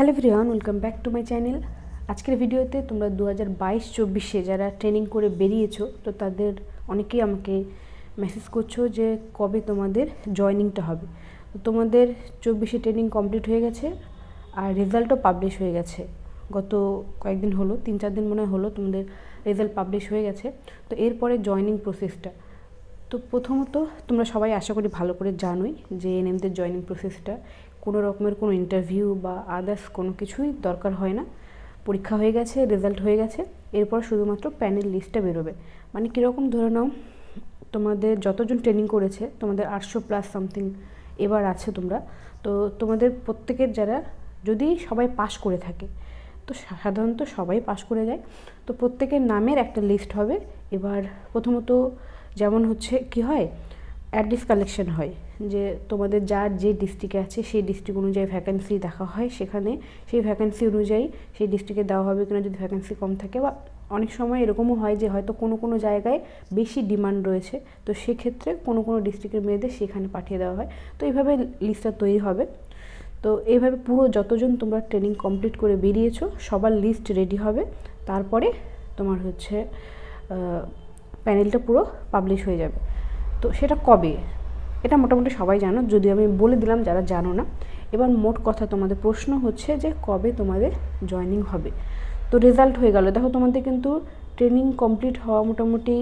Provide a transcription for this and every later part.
Hello ভিরিয়ান welcome back to my channel. আজকের ভিডিওতে তোমরা দু হাজার বাইশ চব্বিশে যারা ট্রেনিং করে বেরিয়েছো, তো তাদের অনেকেই আমাকে মেসেজ করছ যে কবে তোমাদের জয়নিংটা হবে। তো তোমাদের চব্বিশে ট্রেনিং কমপ্লিট হয়ে গেছে আর রেজাল্টও পাবলিশ হয়ে গেছে। গত কয়েকদিন হলো, তিন চার দিন মনে হয় হলো তোমাদের রেজাল্ট পাবলিশ হয়ে গেছে। তো এরপরে জয়নিং প্রসেসটা। তো প্রথমত তোমরা সবাই আশা করি ভালো করে জানোই যে এনএমদের জয়নিং প্রসেসটা কোনো রকমের কোনো ইন্টারভিউ বা আদার্স কোনো কিছুই দরকার হয় না। পরীক্ষা হয়ে গেছে রেজাল্ট হয়ে গেছে, এরপর শুধুমাত্র প্যানেল লিস্টটা বেরোবে। মানে কীরকম ধরে নাও, তোমাদের যতজন ট্রেনিং করেছে, তোমাদের আটশো প্লাস সামথিং এবার আছে তোমরা। তো তোমাদের প্রত্যেকের যারা, যদি সবাই পাশ করে থাকে, তো সাধারণত সবাই পাশ করে যায়। তো প্রত্যেকের নামের একটা লিস্ট হবে। এবার প্রথমত যেমন হচ্ছে কি হয় অ্যাড্রেস কালেকশন হয়। যে তোমাদের যার যে ডিস্ট্রিক্টে আছে, সেই ডিস্ট্রিক্ট অনুযায়ী ভ্যাকেন্সি দেখা হয় সেখানে। সেই ভ্যাকেন্সি অনুযায়ী সেই ডিস্ট্রিক্টে দেওয়া হবে কিনা যদি ভ্যাকেন্সি কম থাকে। বা অনেক সময় এরকমও হয় যে হয়তো কোনো কোনো জায়গায় বেশি ডিমান্ড রয়েছে। তো সেক্ষেত্রে কোনো কোনো ডিস্ট্রিক্টের মেয়েদের সেখানে পাঠিয়ে দেওয়া হয়। তো এইভাবে লিস্টটা তৈরি হবে। তো এইভাবে পুরো যতজন তোমরা ট্রেনিং কমপ্লিট করে বেরিয়েছো, সবার লিস্ট রেডি হবে। তারপরে তোমার হচ্ছে প্যানেলটা পুরো পাবলিশ হয়ে যাবে। তো সেটা কবে? এটা মোটামুটি সবাই জানো যদি আমি বলে দিলাম যারা জানো না। এবার মোট কথা তোমাদের প্রশ্ন হচ্ছে যে কবে তোমাদের জয়নিং হবে। তো রেজাল্ট হয়ে গেল। দেখো তোমাদের কিন্তু ট্রেনিং কমপ্লিট হওয়া মোটামুটি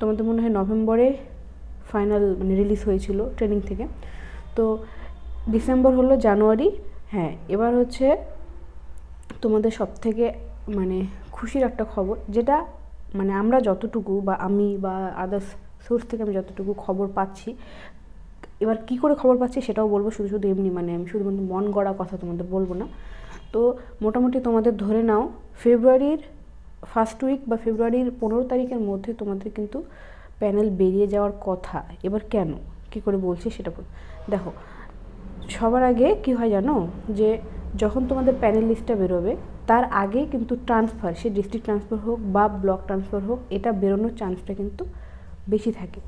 তোমাদের মনে হয় নভেম্বরে ফাইনাল মানে রিলিজ হয়েছিল ট্রেনিং থেকে। তো ডিসেম্বর হলো জানুয়ারি। হ্যাঁ এবার হচ্ছে তোমাদের সব থেকে মানে খুশির একটা খবর, যেটা মানে আমরা যতটুকু বা আমি বা আদার্স সোর্স থেকে আমি যতটুকু খবর পাচ্ছি এবার কি করে খবর পাচ্ছি সেটাও বলব, শুধু শুধু এমনি মানে আমি শুধুমাত্র মন গড়া কথা তোমাদের বলব না। তো মোটামুটি তোমাদের ধরে নাও, ফেব্রুয়ারির ফার্স্ট উইক বা ফেব্রুয়ারির পনেরো তারিখের মধ্যে তোমাদের কিন্তু প্যানেল বেরিয়ে যাওয়ার কথা। এবার কেন? কি করে বলছি সেটা দেখো, সবার আগে কি হয় জানো? যে যখন তোমাদের প্যানেল লিস্টটা বেরোবে, তার আগে কিন্তু ট্রান্সফার সে ডিস্ট্রিক্ট ট্রান্সফার হোক বা ব্লক ট্রান্সফার হোক, এটা বেরোনোর চান্সটা কিন্তু বেশি থাকে।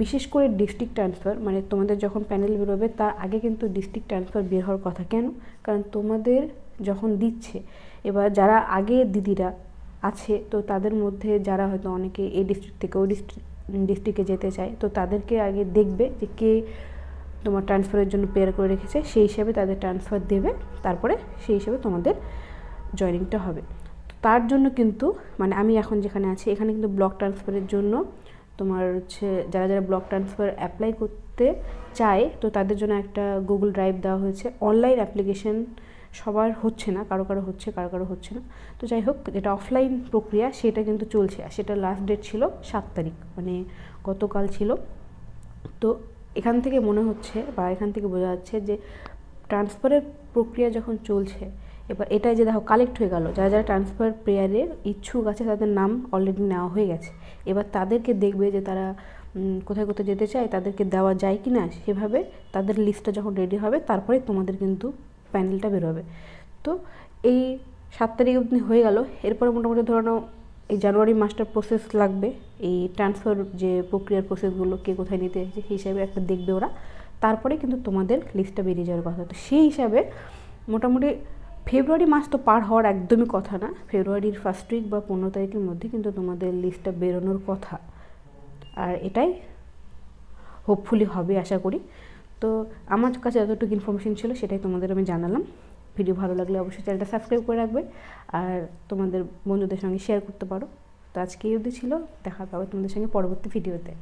বিশেষ করে ডিস্ট্রিক্ট ট্রান্সফার মানে তোমাদের যখন প্যানেল বেরোবে, তার আগে কিন্তু ডিস্ট্রিক্ট ট্রান্সফার বের হওয়ার কথা। কেন? কারণ তোমাদের যখন দিচ্ছে, এবার যারা আগে দিদিরা আছে, তো তাদের মধ্যে যারা হয়তো অনেকে এই ডিস্ট্রিক্ট থেকে ওই ডিস্ট্রিক্ট ডিস্ট্রিক্টে যেতে চায়, তো তাদেরকে আগে দেখবে যে কে তোমার ট্রান্সফারের জন্য পেয়ার করে রেখেছে, সেই হিসাবে তাদের ট্রান্সফার দেবে, তারপরে সেই হিসাবে তোমাদের জয়নিংটা হবে। তার জন্য কিন্তু মানে আমি এখন যেখানে আছি, এখানে কিন্তু ব্লক ট্রান্সফারের জন্য তোমার হচ্ছে যারা যারা ব্লক ট্রান্সফার অ্যাপ্লাই করতে চায়, তো তাদের জন্য একটা গুগল ড্রাইভ দেওয়া হয়েছে। অনলাইন অ্যাপ্লিকেশন সবার হচ্ছে না, কারও কারও হচ্ছে, কারও কারও হচ্ছে না। তো যাই হোক, যেটা অফলাইন প্রক্রিয়া, সেটা কিন্তু চলছে। আর সেটা লাস্ট ডেট ছিল সাত তারিখ মানে গতকাল ছিল। তো এখান থেকে মনে হচ্ছে বা এখান থেকে বোঝা যাচ্ছে যে ট্রান্সফারের প্রক্রিয়া যখন চলছে এবার এটাই যে দেখো কালেক্ট হয়ে গেল। যারা যারা ট্রান্সফার প্রেয়ারের ইচ্ছুক আছে, তাদের নাম অলরেডি নেওয়া হয়ে গেছে। এবার তাদেরকে দেখবে যে তারা কোথায় কোথায় যেতে চায়, তাদেরকে দেওয়া যায় কি না সেভাবে তাদের লিস্টটা যখন রেডি হবে, তারপরে তোমাদের কিন্তু প্যানেলটা বেরোবে তো এই সাত তারিখ অবধি হয়ে গেল। এরপরে মোটামুটি ধরে নাও, এই জানুয়ারি মাসটার প্রসেস লাগবে। এই ট্রান্সফার যে প্রক্রিয়ার প্রসেসগুলো কে কোথায় নিতে এসেছে, সেই হিসাবে একটা দেখবে ওরা। তারপরে কিন্তু তোমাদের লিস্টটা বেরিয়ে যাওয়ার কথা। তো সেই হিসাবে মোটামুটি ফেব্রুয়ারি মাস তো পার হওয়ার একদমই কথা না। ফেব্রুয়ারির ফার্স্ট উইক বা পনেরো তারিখের মধ্যে কিন্তু তোমাদের লিস্টটা বেরোনোর কথা। আর এটাই হোপফুলি হবে, আশা করি। তো আমার কাছে যতটুকু ইনফরমেশন ছিল, সেটাই তোমাদের আমি জানালাম। ভিডিও ভালো লাগলে অবশ্যই চ্যানেলটা সাবস্ক্রাইব করে রাখবে। আর তোমাদের বন্ধুদের সঙ্গে শেয়ার করতে পারো। তো আজকে এই অবধি ছিল। দেখা পাবে তোমাদের সঙ্গে পরবর্তী ভিডিওতে